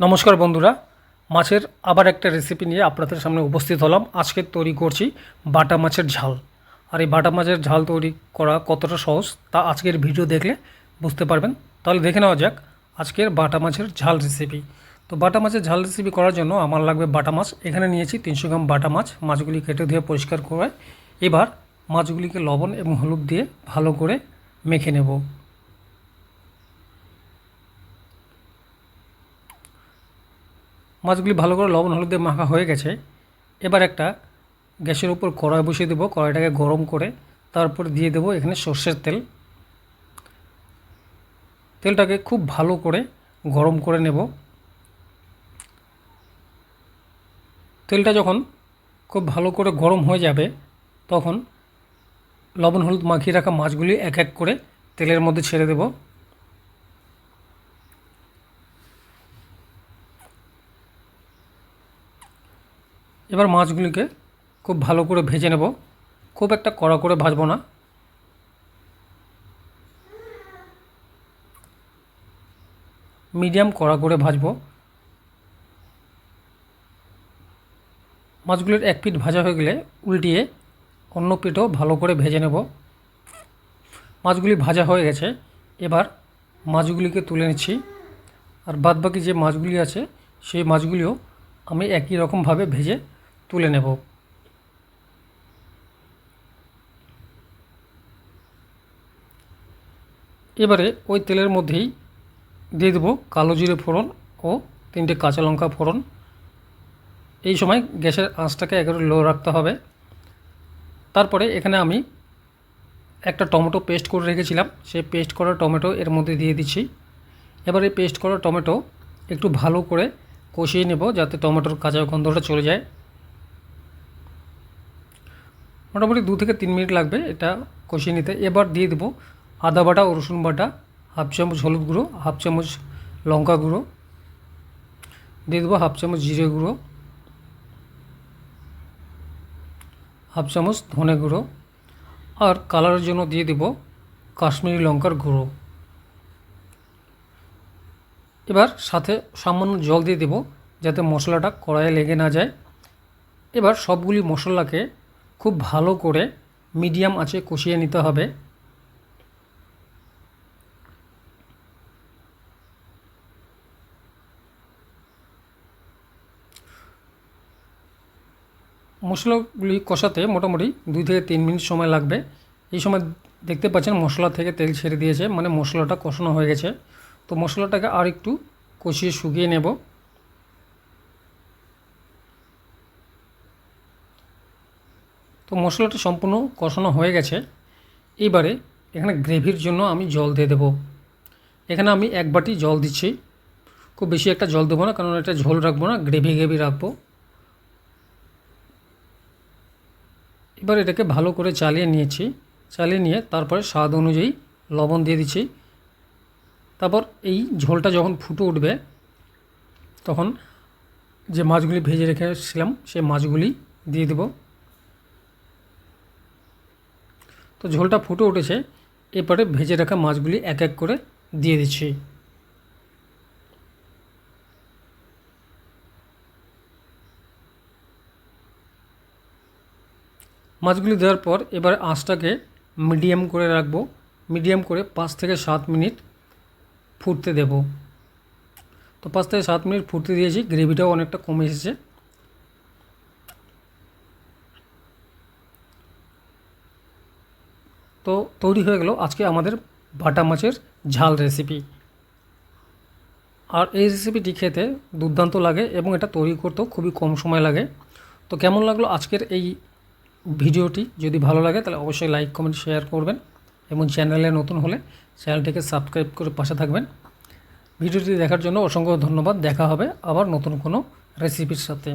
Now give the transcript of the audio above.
নমস্কার বন্ধুরা, মাছের আবার একটা রেসিপি নিয়ে আপনাদের সামনে উপস্থিত হলাম। আজকে তৈরি করছি বাটা মাছের ঝাল। আর এই বাটা মাছের ঝাল তৈরি করা কতটা সহজ তা আজকের ভিডিও দেখলে বুঝতে পারবেন। তাহলে দেখে নেওয়া যাক আজকের বাটা মাছের ঝাল রেসিপি তো বাটা মাছের ঝাল রেসিপি করার জন্য আমার লাগবে বাটা মাছ। এখানে নিয়েছি তিনশো গ্রাম বাটা মাছ। মাছগুলি কেটে ধুয়ে পরিষ্কার করে এবার মাছগুলিকে লবণ এবং হলুদ দিয়ে ভালো করে মেখে নেব। মাছগুলি ভালো করে লবণ, হলুদে মাখা হয়ে গেছে। এবার একটা গ্যাসের উপর কড়াই বসিয়ে দেবো। কড়াইটাকে গরম করে তারপর দিয়ে দেবো এখানে সর্ষের তেল। তেলটাকে খুব ভালো করে গরম করে নেব। তেলটা যখন খুব ভালো করে গরম হয়ে যাবে, তখন লবণ, হলুদ মাখিয়ে রাখা মাছগুলি এক এক করে তেলের মধ্যে ছেড়ে দেবো। এবার মাছগুলিকে খুব ভালো করে ভেজে নেব। খুব একটা কড়া করে ভাজবো না। মিডিয়াম কড়া করে ভাজবো। মাছগুলির এক পিঠ ভাজা হয়ে গেলে উল্টিয়ে অন্য পিঠও ভালো করে ভেজে নেব। মাছগুলি ভাজা হয়ে গেছে। এবার মাছগুলিকে তুলে নিচ্ছি। আর বাদবাকি যে মাছগুলি আছে, সেই মাছগুলিও আমি একই রকমভাবে ভেজে তুলে নেব। এবারে ওই তেলের মধ্যেই দিয়ে দেবো কালো জিরে ফোড়ন ও তিনটে কাঁচা লঙ্কা ফোড়ন। এই সময় গ্যাসের আঁচটাকে একেবারে লো রাখতে হবে। তারপরে এখানে আমি একটা টমেটো পেস্ট করে রেখেছিলাম। সেই পেস্ট করা টমেটো এর মধ্যে দিয়ে দিচ্ছি। এবার পেস্ট করা টমেটো একটু ভালো করে কষিয়ে নেব যাতে টমেটোর কাঁচা গন্ধটা চলে যায়। মোটামুটি দু থেকে তিন মিনিট লাগবে এটা কষিয়ে নিতে। এবার দিয়ে দেবো আদা বাটা, রসুন বাটা, হাফ চামচ হলুদ গুঁড়ো, হাফ চামচ লঙ্কা গুঁড়ো, দিয়ে দেবো হাফ চামচ জিরে গুঁড়ো, হাফ চামচ ধনে গুঁড়ো, আর কালারের জন্য দিয়ে দেবো কাশ্মীরি লঙ্কার গুঁড়ো। এবার সাথে সামান্য জল দিয়ে দেবো যাতে মশলাটা কড়াইয়ে লেগে না যায়। এবার সবগুলি মশলাকে খুব ভালো করে মিডিয়াম আঁচে কষিয়ে নিতে হবে। মশলাগুলি কষাতে মোটামুটি দুই থেকে তিন মিনিট সময় লাগবে। এই সময় দেখতে পাচ্ছেন মশলা থেকে তেল ছেড়ে দিয়েছে মানে মশলাটা কষানো হয়ে গেছে। তো মশলাটাকে আর একটু কষিয়ে শুকিয়ে নেব। তো মশলাটা সম্পূর্ণ কষানো হয়ে গেছে। এবারে এখানে গ্রেভির জন্য আমি জল দিয়ে দেবো। এখানে আমি এক বাটি জল দিচ্ছি। খুব বেশি একটা জল দেবো না, কারণ এটা ঝোল রাখব না, গ্রেভি গ্রেভি রাখব। এবার এটাকে ভালো করে চালিয়ে নিয়েছি। চালিয়ে নিয়ে তারপরে স্বাদ অনুযায়ী লবণ দিয়ে দিচ্ছি। তারপর এই ঝোলটা যখন ফুটে উঠবে, তখন যে মাছগুলি ভেজে রেখেছিলাম, সেই মাছগুলি দিয়ে দেব। তো ঝোলটা ফুটে উঠেছে। এরপরে ভেজে রাখা মাছগুলি এক এক করে দিয়ে দিচ্ছি। মাছগুলি দেওয়ার পর এবার আঁচটাকে মিডিয়াম করে রাখব। মিডিয়াম করে পাঁচ থেকে সাত মিনিট ফুটতে দেব। তো পাঁচ থেকে সাত মিনিট ফুটতে দিয়েছি, গ্রেভিটাও অনেকটা কমে এসেছে। তো তৈরি হয়ে গেল আজকে আমাদের বাটা মাছের ঝাল রেসিপি আর এই রেসিপিটি খেতে দুর্দান্ত লাগে এবং এটা তৈরি করতেও খুবই কম সময় লাগে। তো কেমন লাগল আজকের এই ভিডিওটি? যদি ভালো লাগে তাহলে অবশ্যই লাইক কমেন্ট শেয়ার করবেন এবং চ্যানেলে নতুন হলে চ্যানেলটিকে সাবস্ক্রাইব করে পাশে থাকবেন। ভিডিওটি দেখার জন্য অসংখ্য ধন্যবাদ। দেখা হবে আবার নতুন কোনো রেসিপির সাথে।